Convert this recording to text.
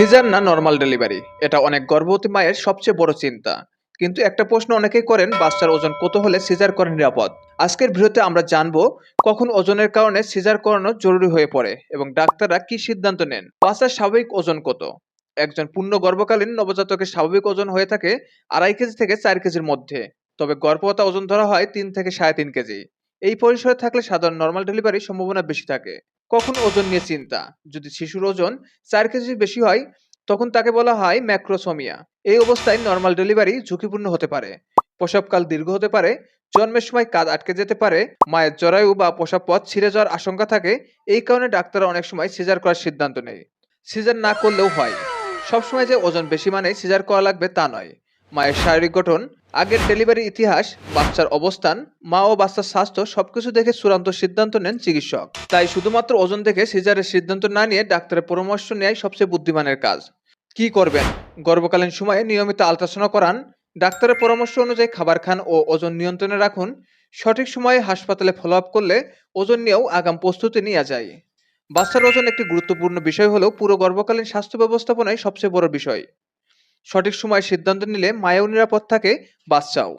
Caesar না normal delivery এটা অনেক গর্ভবতী মায়ের সবচেয়ে বড় চিন্তা। কিন্তু একটা প্রশ্ন অনেকেই করেন, বাচ্চার ওজন কত হলে সিজার করা নিরাপদ? আজকের ভিডিওতে আমরা জানব কখন ওজনের কারণে সিজার করানো জরুরি হয়ে পড়ে এবং ডাক্তাররা কি সিদ্ধান্ত নেন? বাচ্চার স্বাভাবিক ওজন কত? একজন পূর্ণ গর্ভকালীন নবজাতকের স্বাভাবিক ওজন হয়ে থাকে আড়াই কেজি থেকে চার কেজির মধ্যে। তবে গর্ভবতা ওজন ধরা হয় তিন থেকে সাড়ে তিন কেজি। এই পরিসরে থাকলে সাধারণ নর্মাল ডেলিভারির সম্ভাবনা বেশি থাকে। কখন ওজন নিয়ে চিন্তা? যদি শিশুর ওজন চার কেজি বেশি হয়, তখন তাকে বলা হয় ম্যাক্রোসোমিয়া এই অবস্থায় নর্মাল ডেলিভারি ঝুঁকিপূর্ণ হতে পারে। প্রসবকাল দীর্ঘ হতে পারে, জন্মের সময় কাঁধ আটকে যেতে পারে, মায়ের জরায়ু বা প্রসব পথ ছিঁড়ে যাওয়ার আশঙ্কা থাকে, এই কারণে ডাক্তাররা অনেক সময় সিজার করার সিদ্ধান্ত নেয়। সিজার না করলেও হয়। সবসময় যে ওজন বেশি মানে সিজার করা লাগবে তা নয়। মায়ের শারীরিক গঠন, আগের ডেলিভারি ইতিহাস, বাচ্চার অবস্থান, মা ও বাচ্চার স্বাস্থ্য সবকিছু দেখে চূড়ান্ত সিদ্ধান্ত নেন চিকিৎসক। তাই শুধুমাত্র ওজন দেখে সিজারের সিদ্ধান্ত না নিয়ে ডাক্তারের পরামর্শ নেয় সবচেয়ে বুদ্ধিমানের কাজ। কি করবেন? গর্ভকালীন সময়ে নিয়মিত আলট্রাসাউন্ড করান, ডাক্তারের পরামর্শ অনুযায়ী খাবার খান ও ওজন নিয়ন্ত্রণে রাখুন, সঠিক সময়ে হাসপাতালে ফলো আপ করলে ওজন নিয়েও আগাম প্রস্তুতি নেওয়া যায়। বাচ্চার ওজন একটি গুরুত্বপূর্ণ বিষয় হলেও পুরো গর্ভকালীন স্বাস্থ্য ব্যবস্থাপনায় সবচেয়ে বড় বিষয়। সঠিক সময় সিদ্ধান্ত নিলে মায়েও নিরাপদ থাকে বাচ্চাও